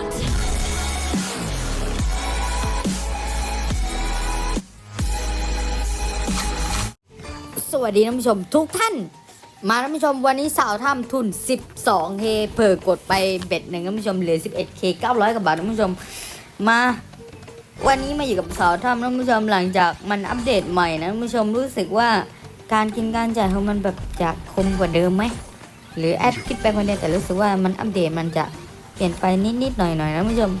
สวัสดีท่านผู้ชมทุกท่าน มาท่านผู้ชมวันนี้สาวทำทุน 12k เพิ่กดไปเบ็ดหนึ่งท่านผู้ชมเหลือ 11k 900กว่าบาทท่านผู้ชมมา วันนี้มาอยู่กับสาวทำท่านผู้ชมหลังจากมันอัปเดตใหม่นะท่านผู้ชมรู้สึกว่าการกินการจ่ายของมันแบบจะคมกว่าเดิมไหมหรือแอดคิดไปคนเดียวแต่รู้สึกว่ามันอัปเดตมันจะ ลี่ยนไปนิดๆหน่อยๆนะท่านผู้ชม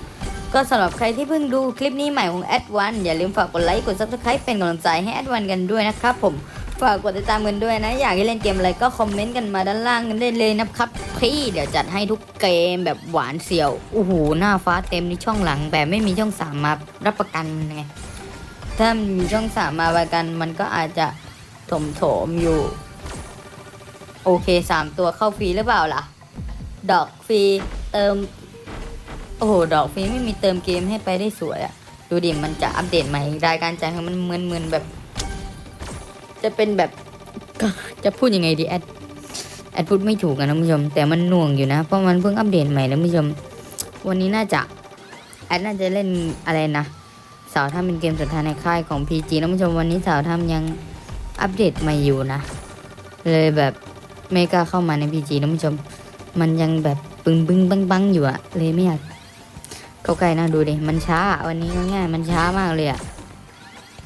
ก็สำหรับใครที่เพิ่งดูคลิปนี้ใหม่ของแอดวันอย่าลืมฝากกดไลค์กด subscribe เป็นกำลังใจให้แอดวันกันด้วยนะครับผมฝากกดติดตามกันด้วยนะ อยากให้เล่นเกมอะไรก็คอมเมนต์กันมาด้านล่างกันได้เลยนะครับพี่เดี๋ยวจัดให้ทุกเกมแบบหวานเสียวโอ้โหหน้าฟ้าเต็มในช่องหลังแบบไม่มีช่องสามมารับประกันไงถ้ามีช่องสามมาประกัน มันก็อาจจะถมโถมๆอยู่ โอเคสามตัวเข้าฟรีหรือเปล่าล่ะ ดอกฟรี เติม โอ้โห ดอกฟรีไม่มีเติมเกมให้ไปได้สวยอะดูดิมันจะอัปเดตใหม่รายการจ่ายของมันเหมือนๆแบบ จะเป็นแบบจะพูดยังไงดีแอดแอดพูดไม่ถูกนะท่านผู้ชม แต่มันหน่วงอยู่นะ เพราะมันเพิ่งอัปเดตใหม่นะท่านผู้ชม วันนี้น่าจะแอดน่าจะเล่นอะไรนะสาวทำเป็นเกมสุดท้ายในค่ายของ PG นะท่านผู้ชมวันนี้สาวทำยังอัปเดตใหม่อยู่นะ เลยแบบไม่กล้าเข้ามาใน PG นะท่านผู้ชม มันยังแบบ ปึ้งบึงบังบังอยู่อะเลยไม่อยากเข้าใกล้นะดูดิมันช้า วันนี้ง่ายมันช้ามากเลยอะ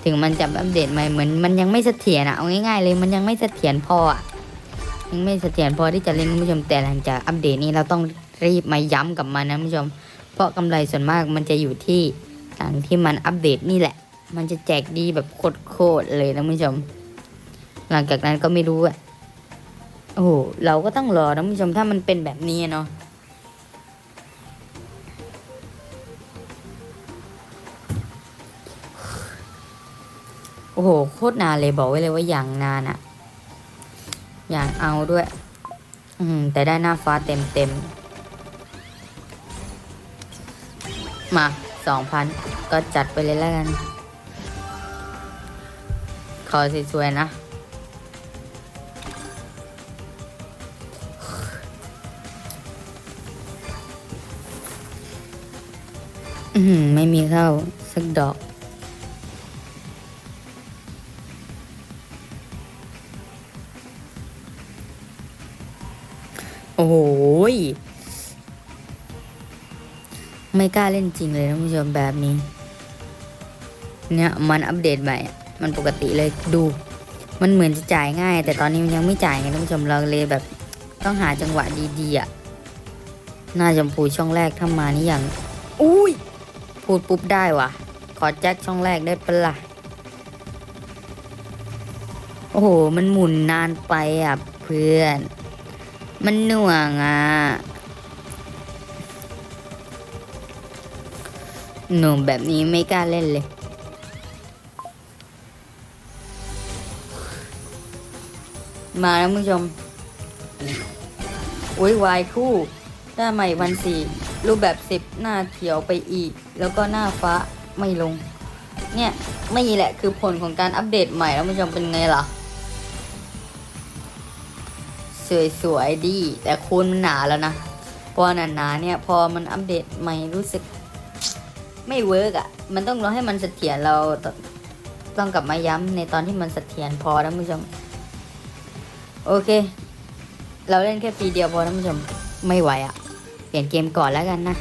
ถึงมันจะอัปเดตใหม่เหมือนมันยังไม่เสถียรอะเอาง่ายๆเลยมันยังไม่เสถียรพออะยังไม่เสถียรพอที่จะเล่นคุณผู้ชมแต่หลังจากอัปเดตนี้เราต้องรีบมาย้ำกับมันนะคุณผู้ชม เพราะกำไรส่วนมากมันจะอยู่ที่หลังที่มันอัปเดตนี่แหละ มันจะแจกดีแบบโคตรๆเลยนะคุณผู้ชม หลังจากนั้นก็ไม่รู้อะโอ้โหเราก็ต้องรอนะคุณผู้ชมถ้ามันเป็นแบบนี้เนาะ โอ้โห โคตรนานเลยบอกไว้เลยว่าอย่างนานอะอย่างเอาด้วย อืม แต่ได้หน้าฟ้าเต็มเต็มๆมาสองพันก็จัดไปเลยแล้วกัน ขอสวยๆนะอือหือไม่มีเข้า สักดอก โอ้โหยไม่กล้าเล่นจริงเลยท่านผู้ชมแบบนี้ เนี่ยมันอัปเดตใหม่อะมันปกติเลยดู มันเหมือนจะจ่ายง่าย แต่ตอนนี้มันยังไม่จ่ายไงท่านผู้ชมเราเลยแบบ ต้องหาจังหวะดีๆอะหน้าชมพูช่องแรกถ้ามานี่อย่าง อุ้ย พูดปุ๊บได้ว่ะขอแจ็คช่องแรกได้ปะล่ะ โอ้โห มันหมุนนานไปอะเพื่อน มันหน่วงอะหนุ่มแบบนี้ไม่กล้าเล่นเลยมาแล้วคุณผู้ชมอุ้ยวายคู่ ได้ใหม่วันสี่ รูปแบบสิบหน้าเขียวไปอีก แล้วก็หน้าฟ้าไม่ลง เนี่ย ไม่แหละคือผลของการอัปเดตใหม่แล้วคุณผู้ชมเป็นไงล่ะ สวยๆดี แต่โคนมันหนาแล้วนะ พอหนาๆเนี่ย พอมันอัปเดตใหม่รู้สึก ไม่เวิร์กอะ่ะ มันต้องรอให้มันเสถียรเราตต้องกลับมาย้ำในตอนที่มันเสถียรพอนะคุณผู้ชม โอเค เราเล่นแค่ปีเดียวพอนะคุณผู้ชม ไม่ไหวอะ่ะ เปลี่ยนเกมก่อนแล้วกันนะ